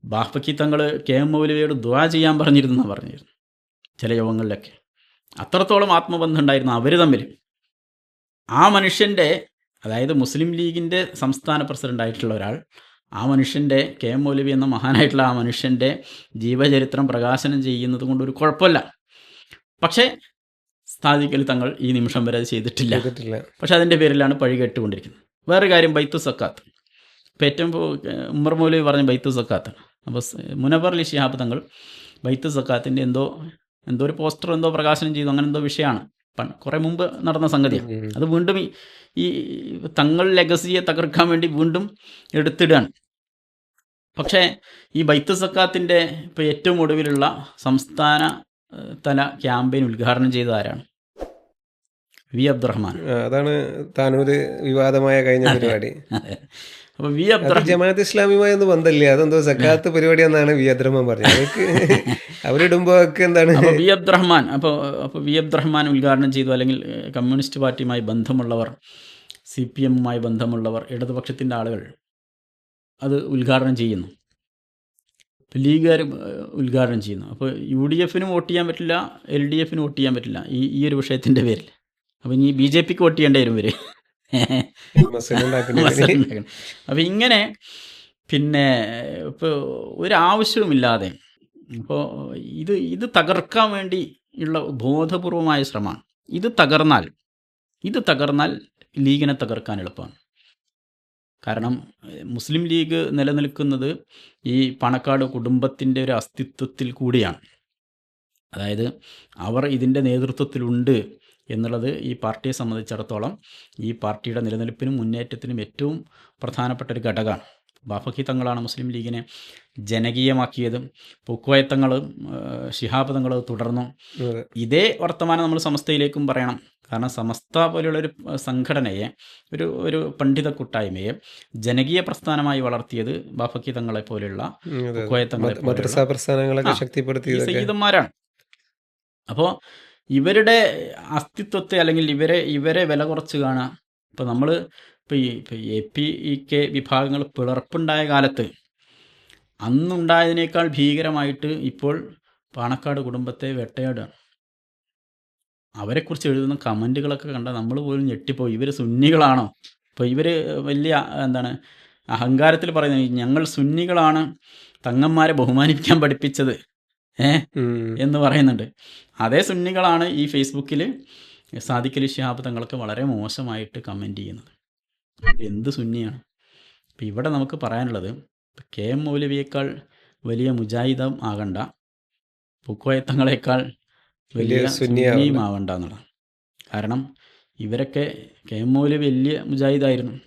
ബാഫക്കി തങ്ങൾ കെ എം മൗലവിയോട് ദ്വാ ചെയ്യാൻ പറഞ്ഞിരുന്നു എന്നാണ് പറഞ്ഞിരുന്നു ചില യോഗങ്ങളിലൊക്കെ. അത്രത്തോളം ആത്മബന്ധം ഉണ്ടായിരുന്നു അവർ തമ്മിൽ ആ മനുഷ്യന്റെ അതായത് മുസ്ലിം ലീഗിന്റെ സംസ്ഥാന പ്രസിഡന്റായിട്ടുള്ള ഒരാൾ ആ മനുഷ്യന്റെ കെ എം മൗലവി എന്ന മഹാനായിട്ടുള്ള ആ മനുഷ്യന്റെ ജീവചരിത്രം പ്രകാശനം ചെയ്യുന്നത് കൊണ്ട് ഒരു കുഴപ്പമില്ല. പക്ഷേ സ്ഥാപിക്കൽ തങ്ങൾ ഈ നിമിഷം വരെ അത് ചെയ്തിട്ടില്ല. പക്ഷെ അതിന്റെ പേരിലാണ് പഴി കേട്ടുകൊണ്ടിരിക്കുന്നത്. വേറെ കാര്യം ബൈത്തു സക്കാത്ത്. ഇപ്പം ഏറ്റവും ഉമ്മർ മൗലവി പറഞ്ഞ ബൈത്തു സക്കാത്താണ് അപ്പോൾ മുനവർ അലി ഷിഹാബ് തങ്ങൾ ബൈത്തു സക്കാത്തിന്റെ എന്തോ എന്തോ ഒരു പോസ്റ്റർ എന്തോ പ്രകാശനം ചെയ്തു. അങ്ങനെ എന്തോ വിഷയമാണ്. പണ്ട് കുറേ മുമ്പ് നടന്ന സംഗതിയാണ് അത് വീണ്ടും ഈ ഈ തങ്ങൾ ലെഗസിയെ തകർക്കാൻ വേണ്ടി വീണ്ടും എടുത്തിടുകയാണ്. പക്ഷേ ഈ ബൈത്തു സക്കാത്തിന്റെ ഇപ്പോൾ ഏറ്റവും ഒടുവിലുള്ള സംസ്ഥാന തല ക്യാമ്പയിൻ ഉദ്ഘാടനം ചെയ്ത ആരാണ്? വി അബ്ദുറഹ്മാൻ. അതാണ് താനൂര് വിവാദമായ കഴിഞ്ഞ. പരിപാടി. അപ്പോൾ വി അബ്ദുറഹ്മാൻ ജമാഅത്ത് ഇസ്ലാമിയുമായി ഒന്നും ബന്ധമില്ല. അതെന്തോ സക്കാത്ത് പരിപാടി എന്നാണ് വി അബ്ദുറഹ്മാൻ പറഞ്ഞത്. അവർക്ക് [LAUGHS] അവരിടുമ്പോ ഒക്കെ എന്താണ്? അപ്പോൾ വി അബ്ദുറഹ്മാൻ അപ്പോൾ അപ്പോൾ വി അബ്ദുറഹ്മാൻ ഉദ്ഘാടനം ചെയ്തു. അല്ലെങ്കിൽ കമ്മ്യൂണിസ്റ്റ് പാർട്ടിയുമായി ബന്ധമുള്ളവർ സി പി എമ്മുമായി ബന്ധമുള്ളവർ ഇടതുപക്ഷത്തിന്റെ ആളുകൾ അത് ഉദ്ഘാടനം ചെയ്യുന്നു. ലീഗുകാർ ഉദ്ഘാടനം ചെയ്യുന്നു. അപ്പോൾ യു ഡി എഫിനും വോട്ട് ചെയ്യാൻ പറ്റില്ല എൽ ഡി എഫിനും വോട്ട് ചെയ്യാൻ പറ്റില്ല. ഈ ഈ ഒരു വിഷയത്തിന്റെ പേരിൽ. അപ്പോൾ ഇനി ബി ജെ പിക്ക് വോട്ട് ചെയ്യേണ്ടി വരും ഇവർ ഇങ്ങനെ പിന്നെ ഇപ്പോൾ ഒരു ആവശ്യവുമില്ലാതെ ഇപ്പോൾ ഇത് ഇത് തകർക്കാൻ വേണ്ടി ഉള്ള ബോധപൂർവമായ ശ്രമമാണ്. ഇത് തകർന്നാൽ ഇത് തകർന്നാൽ ലീഗിനെ തകർക്കാൻ എളുപ്പമാണ്. കാരണം മുസ്ലിം ലീഗ് നിലനിൽക്കുന്നത് ഈ പണക്കാട് കുടുംബത്തിന്റെ ഒരു അസ്തിത്വത്തിൽ കൂടിയാണ്. അതായത് അവർ ഇതിന്റെ നേതൃത്വത്തിലുണ്ട് എന്നുള്ളത് ഈ പാർട്ടിയെ സംബന്ധിച്ചിടത്തോളം ഈ പാർട്ടിയുടെ നിലനിൽപ്പിനും മുന്നേറ്റത്തിനും ഏറ്റവും പ്രധാനപ്പെട്ട ഒരു ഘടകമാണ്. ബാഫഖി തങ്ങളാണ് മുസ്ലിം ലീഗിനെ ജനകീയമാക്കിയതും പൂക്കോയ ശിഹാബ് തങ്ങളും തുടർന്നു ഇതേ വർത്തമാനം നമ്മൾ സമസ്തയിലേക്കും പറയണം. കാരണം സമസ്ത പോലെയുള്ള ഒരു സംഘടനയെ ഒരു ഒരു പണ്ഡിത കൂട്ടായ്മയെ ജനകീയ പ്രസ്ഥാനമായി വളർത്തിയത് ബാഫക്കി തങ്ങളെ പോലെയുള്ള ഉം, ശക്തിപ്പെടുത്തിയത് പൂക്കോയ തങ്ങളെ മദ്- മദ്രസ പ്രസ്ഥാനങ്ങളൊക്കെ ആ, ഈ ശക്തിപ്പെടുത്തിയതൊക്കെ സയ്യിദന്മാരാണ്. അപ്പോൾ ഇവരുടെ അസ്തിത്വത്തെ അല്ലെങ്കിൽ ഇവരെ ഇവരെ വില കുറച്ച് കാണുക. ഇപ്പോൾ നമ്മൾ ഇപ്പോൾ ഈ ഇപ്പോൾ എ പി ഇ കെ വിഭാഗങ്ങൾ പിളർപ്പുണ്ടായ കാലത്ത് അന്നുണ്ടായതിനേക്കാൾ ഭീകരമായിട്ട് ഇപ്പോൾ പാണക്കാട് കുടുംബത്തെ വെട്ടയാടുകയാണ് അവരെക്കുറിച്ച് എഴുതുന്ന കമന്റുകളൊക്കെ കണ്ടാൽ നമ്മൾ പോലും ഞെട്ടിപ്പോയി ഇവർ സുന്നികളാണോ? ഇപ്പോൾ ഇവർ വലിയ എന്താണ് അഹങ്കാരത്തിൽ പറയുന്നത് ഞങ്ങൾ സുന്നികളാണ് തങ്ങന്മാരെ ബഹുമാനിക്കാൻ പഠിപ്പിച്ചത്. എന്ന് പറയുന്നുണ്ട്. അതേ സുന്നികളാണ് ഈ ഫേസ്ബുക്കിൽ സാദിഖലി ഷിഹാബ് തങ്ങൾക്ക് വളരെ മോശമായിട്ട് കമന്റ് ചെയ്യുന്നത്. എന്ത് സുന്നിയാണ്? അപ്പം ഇവിടെ നമുക്ക് പറയാനുള്ളത് കെ എം മൗലവിയേക്കാൾ വലിയ മുജാഹിദം ആകണ്ട പുക്കോയത്തങ്ങളേക്കാൾ വലിയ. സുന്നിയും ആവണ്ട എന്നുള്ളതാണ്. കാരണം ഇവരൊക്കെ കെ എം മൗലവി വലിയ മുജാഹിദായിരുന്നു.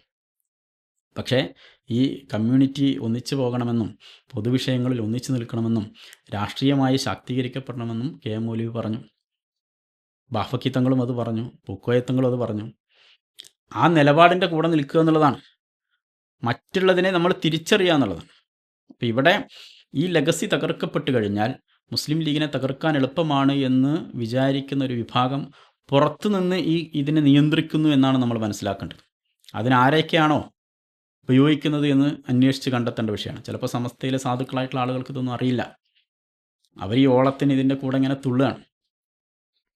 പക്ഷേ ഈ കമ്മ്യൂണിറ്റി ഒന്നിച്ചു പോകണമെന്നും പൊതുവിഷയങ്ങളിൽ ഒന്നിച്ചു നിൽക്കണമെന്നും രാഷ്ട്രീയമായി ശാക്തീകരിക്കപ്പെടണമെന്നും കെ എം മൗലവി പറഞ്ഞു. ബാഫക്കിത്തങ്ങളും അത് പറഞ്ഞു പൂക്കോയത്തങ്ങളും അത് പറഞ്ഞു. ആ നിലപാടിന്റെ കൂടെ നിൽക്കുക എന്നുള്ളതാണ്. മറ്റുള്ളതിനെ നമ്മൾ തിരിച്ചറിയുക എന്നുള്ളതാണ്. അപ്പം ഇവിടെ ഈ ലെഗസി തകർക്കപ്പെട്ട് കഴിഞ്ഞാൽ മുസ്ലിം ലീഗിനെ തകർക്കാൻ എളുപ്പമാണ് എന്ന് വിചാരിക്കുന്ന ഒരു വിഭാഗം പുറത്തുനിന്ന് ഈ ഇതിനെ നിയന്ത്രിക്കുന്നു എന്നാണ് നമ്മൾ മനസ്സിലാക്കേണ്ടത്. അതിനാരൊക്കെയാണോ ഉപയോഗിക്കുന്നത് എന്ന് അന്വേഷിച്ച് കണ്ടെത്തേണ്ട വിഷയമാണ്. ചിലപ്പോൾ സമസ്തയിലെ സാധുക്കളായിട്ടുള്ള ആളുകൾക്ക് ഇതൊന്നും അറിയില്ല. അവർ ഈ ഓളത്തിന് ഇതിന്റെ കൂടെ ഇങ്ങനെ തുള്ളുകയാണ്.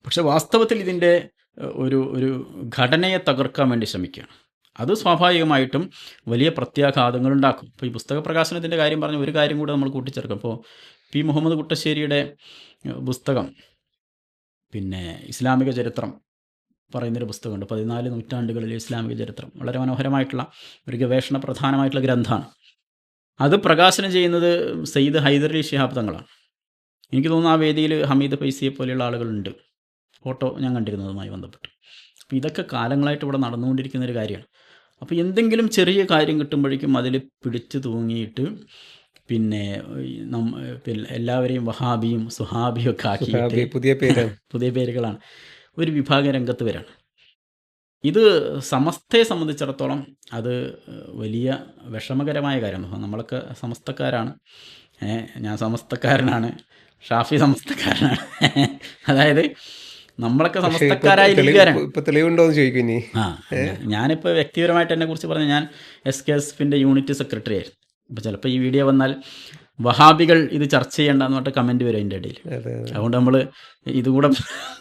പക്ഷെ വാസ്തവത്തിൽ ഇതിന്റെ ഒരു ഒരു ഘടനയെ തകർക്കാൻ വേണ്ടി ശ്രമിക്കുകയാണ്. അത് സ്വാഭാവികമായിട്ടും വലിയ പ്രത്യാഘാതങ്ങൾ ഉണ്ടാക്കും. ഇപ്പോൾ ഈ പുസ്തക പ്രകാശനത്തിന്റെ കാര്യം പറഞ്ഞ ഒരു കാര്യം കൂടെ നമ്മൾ കൂട്ടിച്ചേർക്കും. ഇപ്പോൾ പി മുഹമ്മദ് കുട്ടശ്ശേരിയുടെ പുസ്തകം പിന്നെ ഇസ്ലാമിക ചരിത്രം പറയുന്നൊരു പുസ്തകമുണ്ട്. പതിനാല് നൂറ്റാണ്ടുകളിലെ ഇസ്ലാമിക ചരിത്രം. വളരെ മനോഹരമായിട്ടുള്ള ഒരു ഗവേഷണ പ്രധാനമായിട്ടുള്ള ഗ്രന്ഥമാണ്. അത് പ്രകാശനം ചെയ്യുന്നത് സയ്യിദ് ഹൈദർ അലി ശിഹാബ് തങ്ങളാണ്. എനിക്ക് തോന്നുന്നു ആ വേദിയിൽ ഹമീദ് ഫൈസിയെ പോലെയുള്ള ആളുകളുണ്ട്. ഫോട്ടോ ഞാൻ കണ്ടിരുന്നതുമായി ബന്ധപ്പെട്ട്. അപ്പോൾ ഇതൊക്കെ കാലങ്ങളായിട്ട് ഇവിടെ നടന്നുകൊണ്ടിരിക്കുന്ന ഒരു കാര്യമാണ്. അപ്പോൾ എന്തെങ്കിലും ചെറിയ കാര്യം കിട്ടുമ്പോഴേക്കും അതിൽ പിടിച്ചു തൂങ്ങിയിട്ട് പിന്നെ നം നമ്മ എല്ലാവരെയും വഹാബിയും സുഹാബിയും ഒക്കെ ആക്കി പുതിയ പേര്. [LAUGHS] പുതിയ പേരുകളാണ്. ഒരു വിഭാഗം രംഗത്ത് വരാണ്. ഇത് സമസ്തയെ സംബന്ധിച്ചിടത്തോളം അത് വലിയ വിഷമകരമായ കാര്യമാണ്. നമ്മളൊക്കെ സമസ്തക്കാരാണ്. ഞാൻ സമസ്തക്കാരനാണ്. ഷാഫി സമസ്തക്കാരനാണ്. [LAUGHS] അതായത് നമ്മളൊക്കെ സമസ്തക്കാരായി തെളിവ് ലീഗാരാണ് എന്ന് ചോദിക്കും ആ ഞാനിപ്പോൾ വ്യക്തിപരമായിട്ട് എന്നെ കുറിച്ച് പറഞ്ഞ ഞാൻ എസ് കെ എസ് എഫിന്റെ യൂണിറ്റ് സെക്രട്ടറി ആയിരുന്നു. അപ്പോൾ ചിലപ്പോൾ ഈ വീഡിയോ വന്നാൽ വഹാബികൾ ഇത് ചർച്ച ചെയ്യേണ്ടെന്ന് പറഞ്ഞിട്ട് കമന്റ് വരും അതിന്റെ ഇടയിൽ. അതെ അതെ. അതുകൊണ്ട് നമ്മൾ ഇതുകൂടെ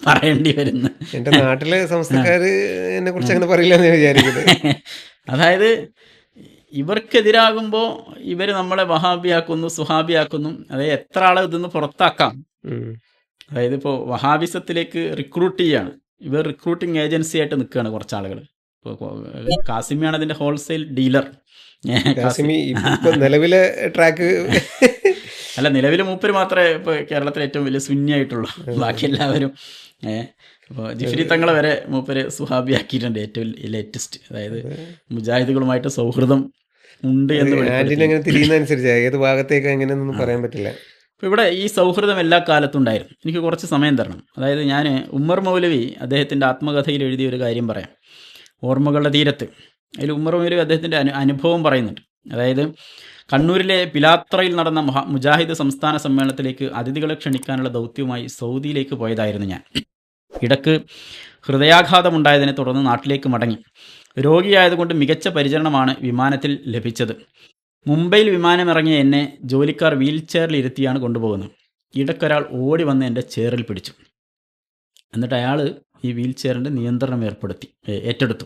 പറയേണ്ടി വരുന്നു. എന്റെ നാട്ടിലെ സംസ്ഥാനക്കാര് എന്നെ കുറിച്ച് അങ്ങനെ പറയില്ല എന്ന് വിചാരിക്കുന്നത്. [LAUGHS] അതായത് ഇവർക്കെതിരാകുമ്പോൾ ഇവർ നമ്മളെ വഹാബിയാക്കുന്നു സുഹാബിയാക്കുന്നു. അതായത് എത്ര ആളെ ഇതൊന്ന് പുറത്താക്കാം. അതായത് ഇപ്പോൾ വഹാബിസത്തിലേക്ക് റിക്രൂട്ട് ചെയ്യാണ്. ഇവർ റിക്രൂട്ടിംഗ് ഏജൻസി ആയിട്ട് നിൽക്കുകയാണ് കുറച്ച് ആളുകൾ കാസിമിയാണ് അതിന്റെ ഹോൾസെയിൽ ഡീലർ കാസിമി ഇപ്പൊ നിലവിലെ ട്രാക്ക് [LAUGHS] അല്ല നിലവിൽ മൂപ്പര് മാത്രമേ ഇപ്പോൾ കേരളത്തിലെ ഏറ്റവും വലിയ സുന്നിയായിട്ടുള്ളൂ. ബാക്കി എല്ലാവരും. ഏഹ് ഇപ്പോൾ ജിഫ്രി തങ്ങളെ വരെ മൂപ്പര് സുഹാബിയാക്കിയിട്ടുണ്ട് ഏറ്റവും ലേറ്റസ്റ്റ് അതായത് മുജാഹിദുകളുമായിട്ട് സൗഹൃദം ഉണ്ട് എന്ന് [LAUGHS] തിരിയുന്നതനുസരിച്ച് ഏത് ഭാഗത്തേക്ക് എങ്ങനെയൊന്നും പറയാൻ പറ്റില്ല. അപ്പോൾ ഇവിടെ ഈ സൗഹൃദം എല്ലാ കാലത്തും ഉണ്ടായിരുന്നു. എനിക്ക് കുറച്ച് സമയം തരണം. അതായത് ഞാൻ ഉമ്മർ മൗലവി അദ്ദേഹത്തിന്റെ ആത്മകഥയിൽ എഴുതിയ ഒരു കാര്യം പറയാം. ഓർമ്മകളുടെ തീരത്ത്. അതിൽ ഉമ്മറുമേലും അദ്ദേഹത്തിന്റെ അനു അനുഭവം പറയുന്നുണ്ട്. അതായത് കണ്ണൂരിലെ പിലാത്രയിൽ നടന്ന മഹാ മുജാഹിദ് സംസ്ഥാന സമ്മേളനത്തിലേക്ക് അതിഥികളെ ക്ഷണിക്കാനുള്ള ദൗത്യവുമായി സൗദിയിലേക്ക് പോയതായിരുന്നു ഞാൻ. ഇടയ്ക്ക് ഹൃദയാഘാതമുണ്ടായതിനെ തുടർന്ന് നാട്ടിലേക്ക് മടങ്ങി. രോഗിയായതുകൊണ്ട് മികച്ച പരിചരണമാണ് വിമാനത്തിൽ ലഭിച്ചത്. മുംബൈയിൽ വിമാനമിറങ്ങിയ എന്നെ ജോലിക്കാർ വീൽ ചെയറിൽ ഇരുത്തിയാണ് കൊണ്ടുപോകുന്നത്. ഇടയ്ക്കൊരാൾ ഓടി വന്ന് എന്റെ ചെയറിൽ പിടിച്ചു. എന്നിട്ട് അയാൾ ഈ വീൽ ചെയറിന്റെ നിയന്ത്രണം ഏർപ്പെടുത്തി ഏറ്റെടുത്തു.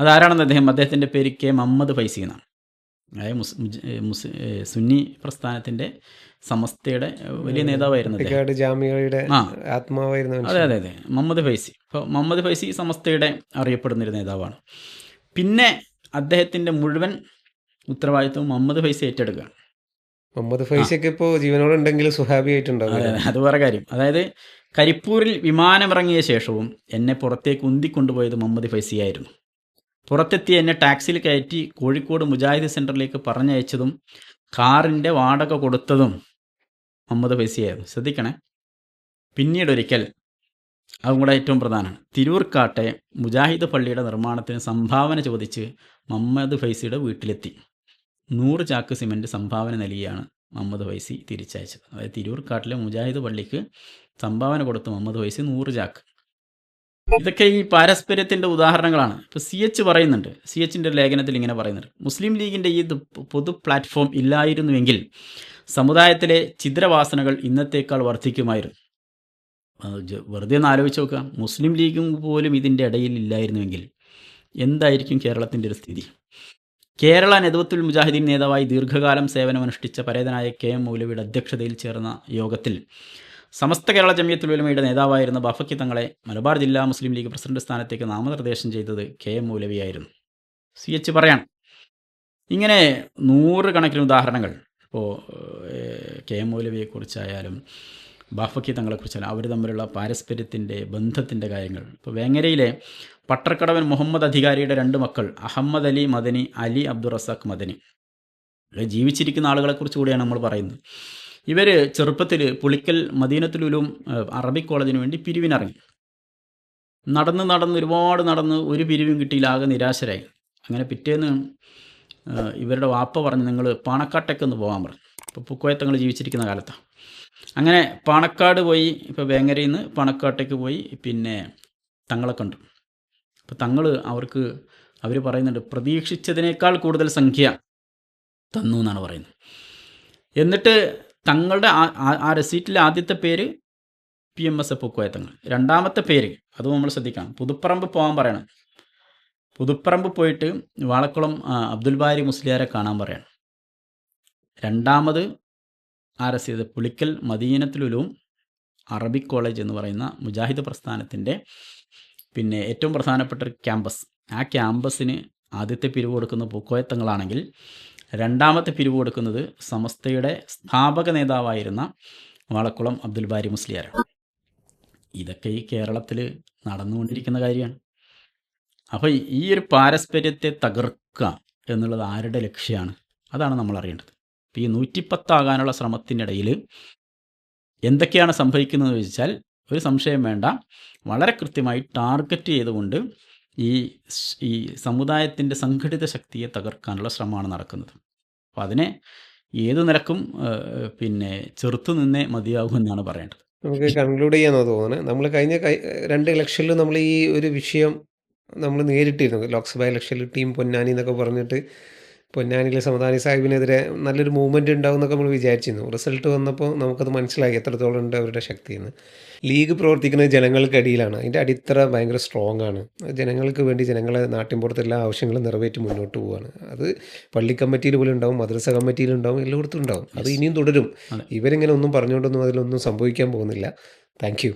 അതാരാണെന്ന് അദ്ദേഹം? അദ്ദേഹത്തിന്റെ പേര് കെ മുഹമ്മദ് ഫൈസി എന്നാണ്. അതായത് മുസ് മുസ് സുന്നി പ്രസ്ഥാനത്തിന്റെ സമസ്തയുടെ വലിയ നേതാവായിരുന്നു ജാമ്യയുടെ ആത്മാവായിരുന്ന അതെ അതെ അതെ. മുഹമ്മദ് ഫൈസി. ഇപ്പോൾ മുഹമ്മദ് ഫൈസി സമസ്തയുടെ അറിയപ്പെടുന്നൊരു നേതാവാണ്. പിന്നെ അദ്ദേഹത്തിന്റെ മുഴുവൻ ഉത്തരവാദിത്വം മുഹമ്മദ് ഫൈസി ഏറ്റെടുക്കുക. മുഹമ്മദ് ഫൈസിയൊക്കെ ഇപ്പോൾ ജീവനോടെ ഉണ്ടെങ്കിൽ സുഹാബി ആയിട്ടുണ്ടാവും അത് വേറെ കാര്യം. അതായത് കരിപ്പൂരിൽ വിമാനമിറങ്ങിയ ശേഷവും എന്നെ പുറത്തേക്ക് ഉന്തിക്കൊണ്ടുപോയത് മുഹമ്മദ് ഫൈസിയായിരുന്നു പുറത്തെത്തി എന്നെ ടാക്സിയിൽ കയറ്റി കോഴിക്കോട് മുജാഹിദ് സെന്ററിലേക്ക് പറഞ്ഞയച്ചതും കാറിന്റെ വാടക കൊടുത്തതും മുഹമ്മദ് ഫൈസിയായിരുന്നു ശ്രദ്ധിക്കണേ. പിന്നീടൊരിക്കൽ അതും കൂടെ ഏറ്റവും പ്രധാനമാണ്. തിരൂർക്കാട്ടെ മുജാഹിദ് പള്ളിയുടെ നിർമ്മാണത്തിന് സംഭാവന ചോദിച്ച് മുഹമ്മദ് ഫൈസിയുടെ വീട്ടിലെത്തി. നൂറ് ചാക്ക് സിമന്റ് സംഭാവന നൽകിയാണ് മുഹമ്മദ് ഫൈസി തിരിച്ചയച്ചത്. അതായത് തിരൂർക്കാട്ടിലെ മുജാഹിദ് പള്ളിക്ക് സംഭാവന കൊടുത്തു മുഹമ്മദ് വൈസി നൂറ് ചാക്ക് ഇതൊക്കെ ഈ പാരസ്പര്യത്തിന്റെ ഉദാഹരണങ്ങളാണ്. ഇപ്പോൾ സി എച്ച് പറയുന്നുണ്ട്. സി എച്ചിന്റെ ലേഖനത്തിൽ ഇങ്ങനെ പറയുന്നുണ്ട്. മുസ്ലിം ലീഗിന്റെ ഈ പൊതു പ്ലാറ്റ്ഫോം ഇല്ലായിരുന്നുവെങ്കിൽ സമുദായത്തിലെ ചിത്രവാസനകൾ ഇന്നത്തേക്കാൾ വർദ്ധിക്കുമായിരുന്നു വെറുതെ ഒന്ന് ആലോചിച്ച് നോക്കുക. മുസ്ലിം ലീഗും പോലും ഇതിന്റെ ഇടയിൽ ഇല്ലായിരുന്നുവെങ്കിൽ എന്തായിരിക്കും കേരളത്തിന്റെ ഒരു സ്ഥിതി? കേരള നെതുവത്തുൽ മുജാഹിദീൻ നേതാവായി ദീർഘകാലം സേവനമനുഷ്ഠിച്ച പരേതനായ കെ എം മൗലവിയുടെ അധ്യക്ഷതയിൽ ചേർന്ന യോഗത്തിൽ സമസ്ത കേരള ജമിയത്തുൽ ഉലമയുടെ നേതാവായിരുന്ന ബഫക്കി തങ്ങളെ മലബാർ ജില്ലാ മുസ്ലിം ലീഗ് പ്രസിഡന്റ് സ്ഥാനത്തേക്ക് നാമനിർദ്ദേശം ചെയ്തത് കെ എം മൗലവിയായിരുന്നു. സി എച്ച് പറയാണ്. ഇങ്ങനെ നൂറുകണക്കിന് ഉദാഹരണങ്ങൾ. ഇപ്പോൾ കെ എം മൗലവിയെക്കുറിച്ചായാലും ബാഫക്കി തങ്ങളെക്കുറിച്ചായാലും അവർ തമ്മിലുള്ള പാരസ്പര്യത്തിന്റെ ബന്ധത്തിന്റെ കാര്യങ്ങൾ. ഇപ്പോൾ വേങ്ങരയിലെ പട്ടർക്കടവൻ മുഹമ്മദ് അധികാരിയുടെ രണ്ട് മക്കൾ അഹമ്മദ് അലി മദനി അലി അബ്ദുറസാഖ് മദനി. ജീവിച്ചിരിക്കുന്ന ആളുകളെക്കുറിച്ച് കൂടിയാണ് നമ്മൾ പറയുന്നത്. ഇവർ ചെറുപ്പത്തിൽ പുളിക്കൽ മദീനത്തിലുലും അറബിക് കോളേജിന് വേണ്ടി പിരിവിനിറങ്ങി. നടന്ന് നടന്ന് ഒരുപാട് നടന്ന് ഒരു പിരിവും കിട്ടിയില്ല ആകെ നിരാശരായി. അങ്ങനെ പിറ്റേന്ന് ഇവരുടെ വാപ്പ പറഞ്ഞ് നിങ്ങൾ പാണക്കാട്ടേക്ക് ഒന്ന് പോകാൻ പറഞ്ഞു. ഇപ്പോൾ പൂക്കോയത്തങ്ങൾ ജീവിച്ചിരിക്കുന്ന കാലത്താണ് അങ്ങനെ പാണക്കാട് പോയി ഇപ്പോൾ വേങ്ങരയിൽ നിന്ന് പാണക്കാട്ടേക്ക് പോയി പിന്നെ തങ്ങളെ കണ്ടു. അപ്പോൾ തങ്ങൾ അവർക്ക് അവർ പറയുന്നുണ്ട് പ്രതീക്ഷിച്ചതിനേക്കാൾ കൂടുതൽ സംഖ്യ തന്നു എന്നാണ് പറയുന്നത്. എന്നിട്ട് തങ്ങളുടെ ആ- റെസീറ്റിലെ ആദ്യത്തെ പേര് P M S Pookoya Thangal. രണ്ടാമത്തെ പേര് അത് നമ്മൾ ശ്രദ്ധിക്കണം. പുതുപ്പറമ്പ് പോകാൻ പറയണം. പുതുപ്പറമ്പ് പോയിട്ട് വാളക്കുളം അബ്ദുൽ ബാരി മുസ്ലിയാരെ കാണാൻ പറയണം. രണ്ടാമത് ആ രസീത് പുളിക്കൽ മദീനത്തിലുലും അറബിക് കോളേജ് എന്ന് പറയുന്ന മുജാഹിദ് പ്രസ്ഥാനത്തിന്റെ പിന്നെ ഏറ്റവും പ്രധാനപ്പെട്ട ഒരു ക്യാമ്പസ്. ആ ക്യാമ്പസിന് ആദ്യത്തെ പിരിവ് കൊടുക്കുന്ന പൂക്കോയത്തങ്ങളാണെങ്കിൽ രണ്ടാമത്തെ പിരിവ് കൊടുക്കുന്നത് സമസ്തയുടെ സ്ഥാപക നേതാവായിരുന്ന വാളക്കുളം അബ്ദുൽ ബാരി മുസ്ലിയാരാണ്. ഇതൊക്കെ ഈ കേരളത്തിൽ നടന്നുകൊണ്ടിരിക്കുന്ന കാര്യമാണ്. അപ്പോൾ ഈ ഒരു പാരസ്പര്യത്തെ തകർക്കുക എന്നുള്ളത് ആരുടെ ലക്ഷ്യമാണ്? അതാണ് നമ്മൾ അറിയേണ്ടത്. ഈ നൂറ്റിപ്പത്താകാനുള്ള ശ്രമത്തിനിടയിൽ എന്തൊക്കെയാണ് സംഭവിക്കുന്നതെന്ന് ചോദിച്ചാൽ ഒരു സംശയം വേണ്ട. വളരെ കൃത്യമായി ടാർഗറ്റ് ചെയ്തുകൊണ്ട് ഈ ഈ സമുദായത്തിന്റെ സംഘടിത ശക്തിയെ തകർക്കാനുള്ള ശ്രമമാണ് നടക്കുന്നത്. അപ്പോൾ അതിനെ ഏത് നിലക്കും പിന്നെ ചെറുത്തു നിന്നേ മതിയാകും എന്നാണ് പറയേണ്ടത്. നമുക്ക് കൺക്ലൂഡ് ചെയ്യാമെന്ന് തോന്നുന്നത് നമ്മൾ കഴിഞ്ഞ രണ്ട് ഇലക്ഷനിലും നമ്മൾ ഈ ഒരു വിഷയം നമ്മൾ നേരിട്ടിരുന്നു. ലോക്സഭ ഇലക്ഷനിൽ ടീം പൊന്നാനി എന്നൊക്കെ പറഞ്ഞിട്ട് പൊന്നാനിയിലെ സമദാനി സാഹിബിനെതിരെ നല്ലൊരു മൂവ്മെന്റ് ഉണ്ടാവും എന്നൊക്കെ നമ്മൾ വിചാരിച്ചിരുന്നു. റിസൾട്ട് വന്നപ്പോൾ നമുക്കത് മനസ്സിലായി എത്രത്തോളം ഉണ്ട് അവരുടെ ശക്തിയെന്ന്. ലീഗ് പ്രവർത്തിക്കുന്നത് ജനങ്ങൾക്കിടയിലാണ് അതിന്റെ അടിത്തറ ഭയങ്കര സ്ട്രോങ് ആണ്. ജനങ്ങൾക്ക് വേണ്ടി ജനങ്ങളെ നാട്ടിൻപുറത്ത് എല്ലാ ആവശ്യങ്ങളും നിറവേറ്റി മുന്നോട്ട് പോവുകയാണ് അത് പള്ളി കമ്മിറ്റിയിൽ പോലും ഉണ്ടാവും മദ്രസ കമ്മിറ്റിയിലുണ്ടാവും എല്ലായിടത്തും ഉണ്ടാവും. അത് ഇനിയും തുടരും. ഇവരിങ്ങനെ ഒന്നും പറഞ്ഞുകൊണ്ടൊന്നും അതിലൊന്നും സംഭവിക്കാൻ പോകുന്നില്ല. Thank you